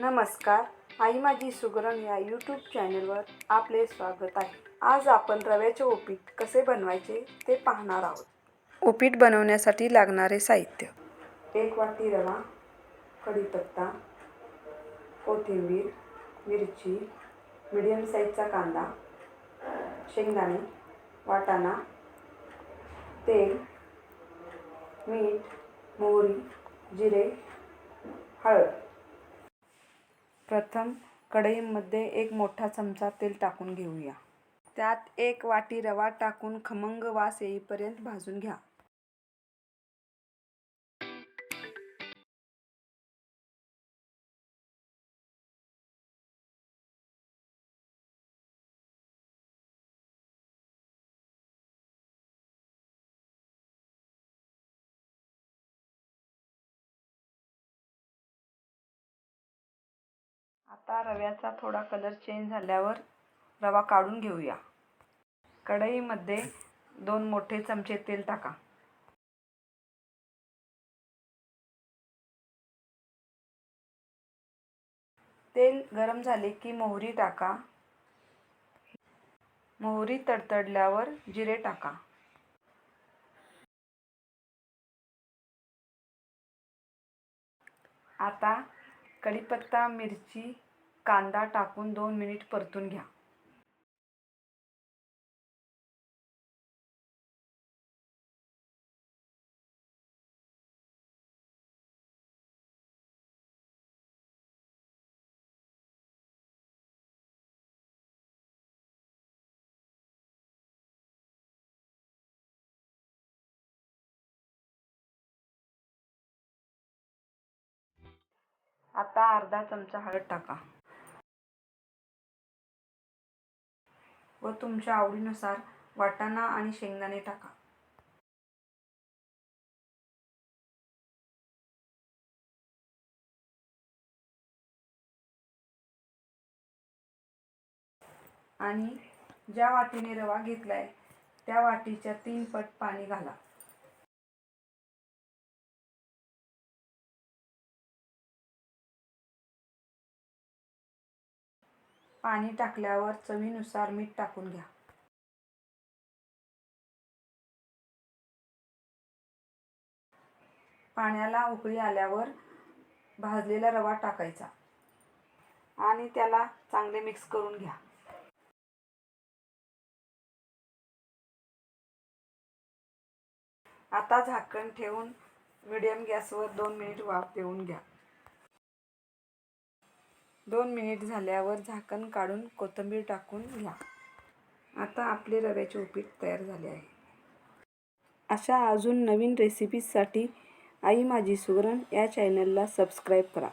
नमस्कार. आई माझी सुगरण या यूट्यूब चॅनलवर आपले स्वागत आहे. आज आपण रव्याचे उपीट कसे बनवायचे ते पाहणार आहोत. उपीट बनवण्यासाठी लागणारे साहित्य. एक वाटी रवा कढीपत्ता कोथिंबीर मिरची मिडियम साईजचा कांदा शेंगदाणे वाटाणा तेल मीठ मोहरी जिरे हळद. प्रथम कढईमध्ये एक मोठा चमचा तेल टाकून घेऊया. त्यात एक वाटी रवा टाकून खमंग वास येईपर्यंत भाजून घ्या. आता रव्याचा थोडा कलर चेंज झाल्यावर रवा काढून घेऊया. कढईमध्ये दोन मोठे चमचे तेल टाका. तेल गरम झाले की मोहरी टाका. मोहरी तडतडल्यावर जिरे टाका. आता कढीपत्ता मिरची कांदा टाकून दोन मिनिट परतून घ्या. आता अर्धा चमचा हळद टाका. व तुमच्या आवडीनुसार वाटाणा आणि शेंगदाणे टाका. आणि ज्या वाटीने रवा घेतलाय त्या वाटीच्या तीन पट पाणी घाला. पाणी टाकल्यावर चवीनुसार मीठ टाकून घ्या. पाण्याला उकळी आल्यावर भाजलेला रवा टाकायचा आणि त्याला चांगले मिक्स करून घ्या. आता झाकण ठेवून मिडियम गॅसवर दोन मिनिट वाफ देऊन घ्या. दोन मिनिट झाल्यावर झाकण काढून कोथिंबीर टाकून घ्या. आता आपले रव्याचे उपीट तयार झाले आहे. अशा अजून नवीन रेसिपीजसाठी आई माझी सुगरण या चॅनलला सबस्क्राईब करा.